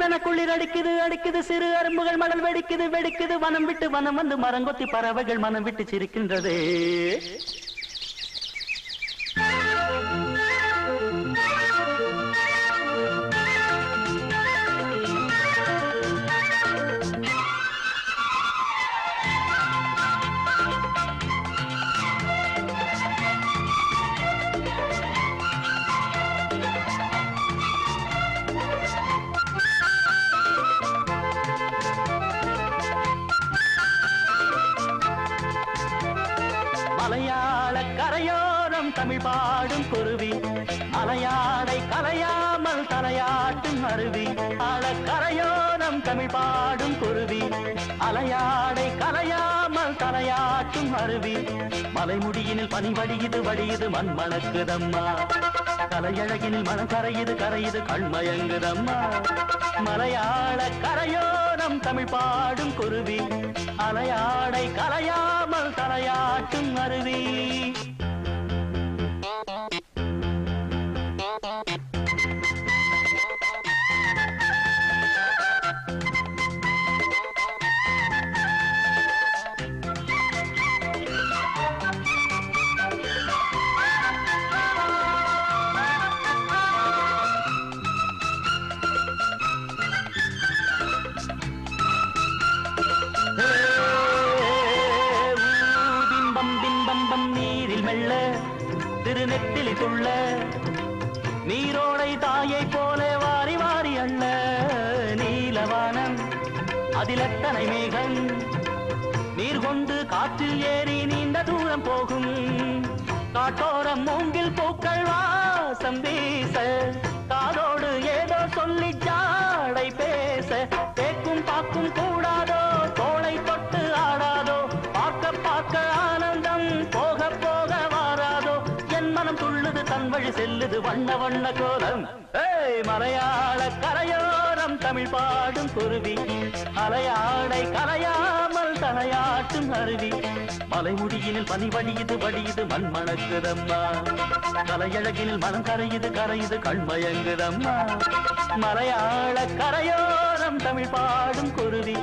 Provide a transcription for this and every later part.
சிலுசிலுவென குளிர் அடிக்குது அடிக்குது சிறு அரும்புகள் மணல் வெடிக்குது வெடிக்குது. வனம் விட்டு வனம் வந்து மரங்கொத்தி பறவைகள் மனம் விட்டு சிரிக்கின்றதே. மலையாள கரையோரம் தமிழ் பாடும் குருவி. அலையாடை கலையாமல் தலையாட்டும் அருவி. ஆழ கரையோரம் தமிழ் பாடும் குருவி. அலையாடை கலையாமல் தலையாட்டும் அருவி. மலைமுடியினில் பனி வடியுது வடியுது மண் மணக்குதம்மா கலையழகினில் மனம் கரையுது கரையுது கண்மயங்குதம்மா. மலையாள கரையோரம் தமிழ் பாடும் குருவி. அலையாடை கலையாமல் தலையாட்டும் அருவி. திருநெத்திலி துள்ள. நீரோடை தாயை போல வாரி வாரி அள்ள நீலவானம் அதில் எத்தனை மேகம். நீர் கொண்டு காற்றில் ஏறி நீண்ட தூரம் போகும். காட்டோரம் மூங்கில் பூக்கள் வாசம் வீச துள்ளுது வழி செல்லுது வண்ண வண்ண கோலம். ஏய் மலையாள கரையோரம் தமிழ் பாடும் குருவி. அலையாடை கலையாமல் தலையாட்டும் அருவி. மலைமுடியினில் பனி வழியுது வழியுது மண் மணக்குதம்மா. கலையழகினில் மனம் கரையுது கரையுது கண்மயங்குதம்மா மலையாள கரையோரம் தமிழ் பாடும் குருவி.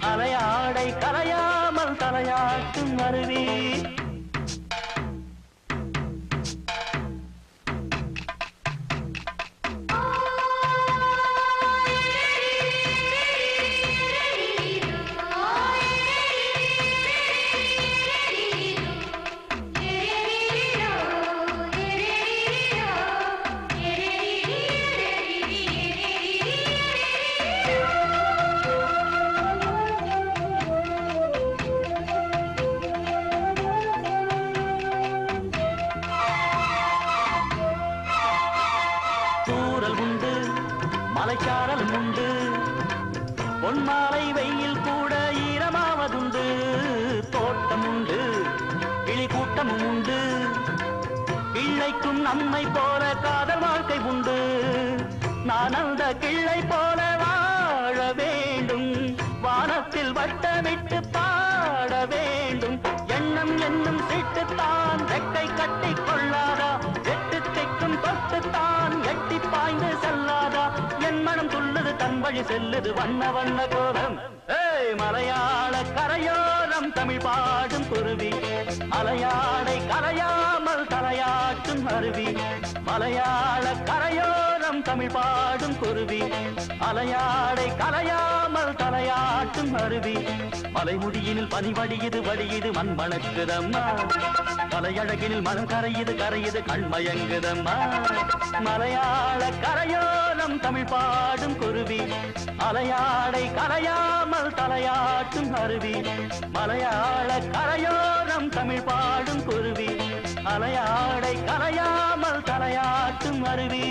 அலையாடை கலையாமல் தலையாட்டும் அருவி. ஊரல் உண்டு மலைச்சாரல் உண்டு. பொன்மாலை வெயில் கூட ஈரமாவதுண்டு. தோட்டம் உண்டு கிளி கூட்டமும் உண்டு. பிள்ளைக்கும் நம்மை போல காதல் வாழ்க்கை உண்டு. நான் அந்த கிள்ளை போல வழி செல்லுது வண்ண வண்ண கோலம். ஏய் மலையாள கரையோரம் தமிழ் பாடும் குருவி. அலையாடை கரையாமல் தலையாட்டும் அருவி. மலையாள கரையோரம் தமிழ் பாடும் குருவி. அலையாடை கலையாமல் தலையாட்டும் அருவி. மலைமுடியினில் பனிவடியது வடியுது மண் மணக்குதம்மா மலையழகினில் மனம் கரையுது கரையுது கண்மயங்குதம்மா. மலையாள கரையோ கரையோரம் தமிழ் பாடும் குருவி. அலையாடை கலையாமல் தலையாட்டும் அருவி மலையாள கரையோரம் தமிழ் பாடும் குருவி. அலையாடை கலையாமல் தலையாட்டும் அருவி